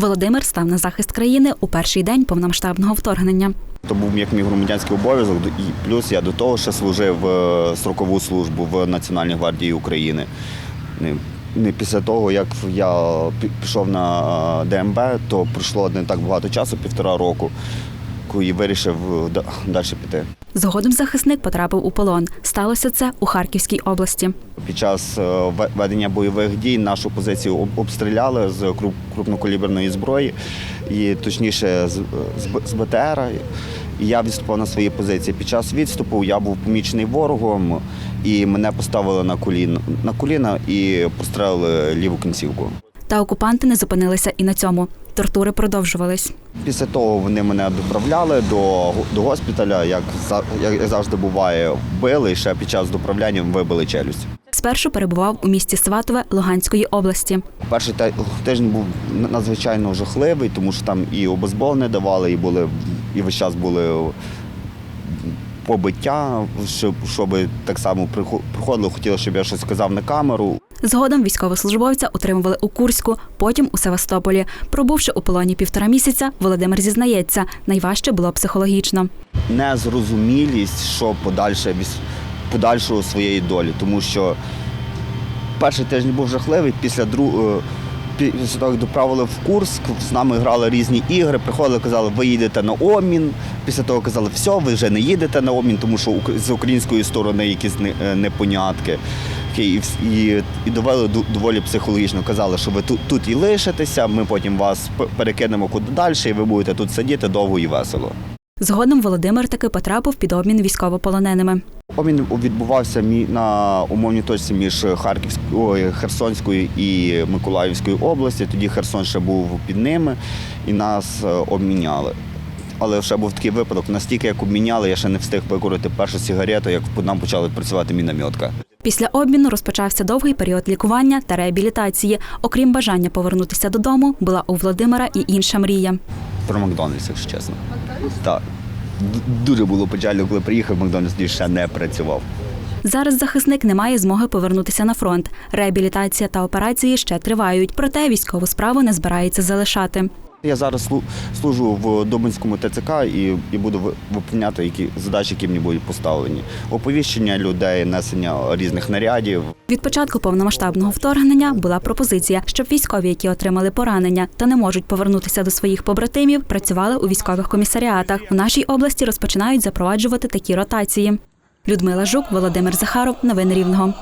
Володимир став на захист країни у перший день повномасштабного вторгнення. То був як мій громадянський обов'язок, і плюс я до того ще служив е, строкову службу в Національній гвардії України. Не- після того, як я пішов на е, ДМБ, то пройшло не так багато часу, півтора року, коли вирішив е, далі піти. Згодом захисник потрапив у полон. Сталося це у Харківській області. Під час е, ведення бойових дій нашу позицію обстріляли з крупнокаліберної зброї, і точніше з, БТР. І я відступав на свої позиції. Під час відступу я був помічений ворогом, і мене поставили на коліна, на коліна і пострелили ліву кінцівку. Та окупанти не зупинилися і на цьому. Тортури продовжувались. Після того вони мене доправляли до, до госпіталя, як, як завжди буває, били і ще під час доправляння вибили челюсть. Спершу перебував у місті Сватове Луганської області. Перший тиждень був надзвичайно жахливий, тому що там і обезбол не давали, і були і весь час були побиття, щоб, щоб так само прихо- приходили, хотіли, щоб я щось сказав на камеру. Згодом військовослужбовця утримували у Курську, потім у Севастополі. Пробувши у полоні півтора місяця, Володимир зізнається, найважче було психологічно. Незрозумілість, що подальше подальшого своєї долі, тому що перший тиждень був жахливий, після другого. Після того, як доправили в Курск, з нами грали різні ігри, приходили, казали, ви їдете на обмін. Після того казали, все, ви вже не їдете на обмін, тому що з української сторони якісь е, непонятки. І, і довели доволі психологічно. Казали, що ви тут, тут і лишитеся, ми потім вас перекинемо куди далі, і ви будете тут сидіти довго і весело. Згодом Володимир таки потрапив під обмін військовополоненими. Обмін відбувався мі- на умовній точці між Харківською, Херсонською і Миколаївською області. Тоді Херсон ще був під ними і нас е, обміняли. Але ще був такий випадок, настільки як обміняли, я ще не встиг викурити першу сигарету, як нам почали працювати мінометка. Після обміну розпочався довгий період лікування та реабілітації. Окрім бажання повернутися додому, була у Володимира і інша мрія. Про Макдональдс, якщо чесно. Так. Дуже було печально, коли приїхав, Макдональдс тоді ще не працював. Зараз захисник не має змоги повернутися на фронт. Реабілітація та операції ще тривають, проте військову справу не збирається залишати. Я зараз служу в Дубинському ТЦК і, і буду ви- виповняти які задачі, які мені будуть поставлені. Оповіщення людей, несення різних нарядів. Від початку повномасштабного вторгнення була пропозиція, щоб військові, які отримали поранення та не можуть повернутися до своїх побратимів, працювали у військових комісаріатах. У нашій області розпочинають запроваджувати такі ротації. Людмила Жук, Володимир Захаров, новини Рівного.